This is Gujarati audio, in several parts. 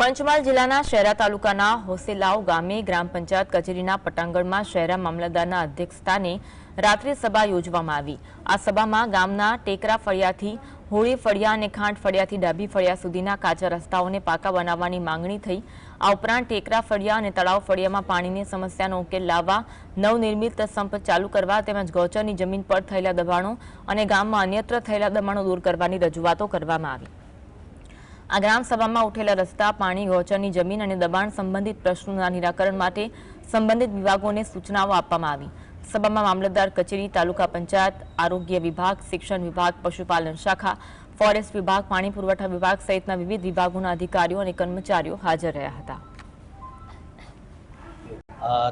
પંચમહાલ જિલ્લાના શહેરા તાલુકાના હોસેલાવ ગામે ગ્રામ પંચાયત કચેરીના પટાંગણમાં શહેરા મામલતદારના અધ્યક્ષસ્થાને રાત્રિ સભા યોજવામાં આવી. આ સભામાં ગામના ટેકરા ફળિયાથી, હોળી ફળિયા અને ખાંડ ફળિયાથી ડાબી ફળિયા સુધીના કાચા રસ્તાઓને પાકા બનાવવાની માંગણી થઈ. આ ઉપરાંત ટેકરા ફળિયા અને તળાવ ફળિયામાં પાણીની સમસ્યાનો ઉકેલ લાવવા, નવનિર્મિત સંપ ચાલુ કરવા તેમજ ગૌચરની જમીન પર થયેલા દબાણો અને ગામમાં અન્યત્ર થયેલા દબાણો દૂર કરવાની રજૂઆતો કરવામાં આવી. આ ગ્રામ સભામાં ઉઠેલા રસ્તા, પાણી, ગૌચરની જમીન અને દબાણ સંબંધિત પ્રશ્નોના નિરાકરણ માટે સંબંધિત વિભાગોને સૂચનાઓ આપવામાં આવી. સભામાં મામલતદાર કચેરી, તાલુકા પંચાયત, આરોગ્ય વિભાગ, શિક્ષણ વિભાગ, પશુપાલન શાખા, ફોરેસ્ટ વિભાગ, પાણી પુરવઠા વિભાગ સહિતના વિવિધ વિભાગોના અધિકારીઓ અને કર્મચારીઓ હાજર રહ્યા હતા.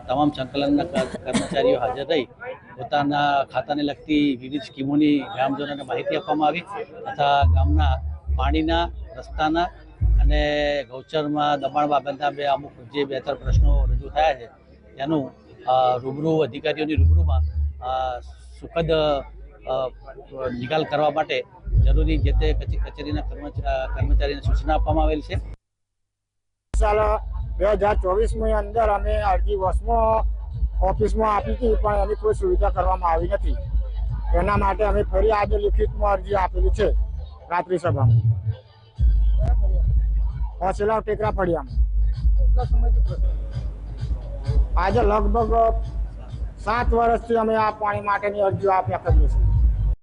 તમામ સંકલનના કર્મચારીઓ હાજર રહી. પોતાના ખાતાને લગતી વિવિધ સ્કીમોની ગ્રામજનોને માહિતી આપવામાં આવી તથા ગામના પાણીના રસ્તાના અને ગૌચરમાં દબાણ બાબતના બે અમુક જે બે ત્રણ પ્રશ્નો રજૂ થયા છે તેનું રૂબરૂ અધિકારીઓની રૂબરૂમાં સુખદ નિકાલ કરવા માટે જરૂરી જે તે કચે- કચેરીના કર્મચા કર્મચારીને સૂચના આપવામાં આવેલ છે. બે હજાર ચોવીસની અંદર અમે અરજી વસમાં ઓફિસમાં આપી હતી, પણ એની કોઈ સુવિધા કરવામાં આવી નથી. એના માટે અમે ફરી આજે લિખિતમાં અરજી આપેલી છે, રાત્રિ સભામાં. હોસેલા ટેકરા ફળિયામાં. આજે લગભગ સાત વર્ષથી અમે આ પાણી માટેની અરજીઓ આપ્યા કરીએ છીએ.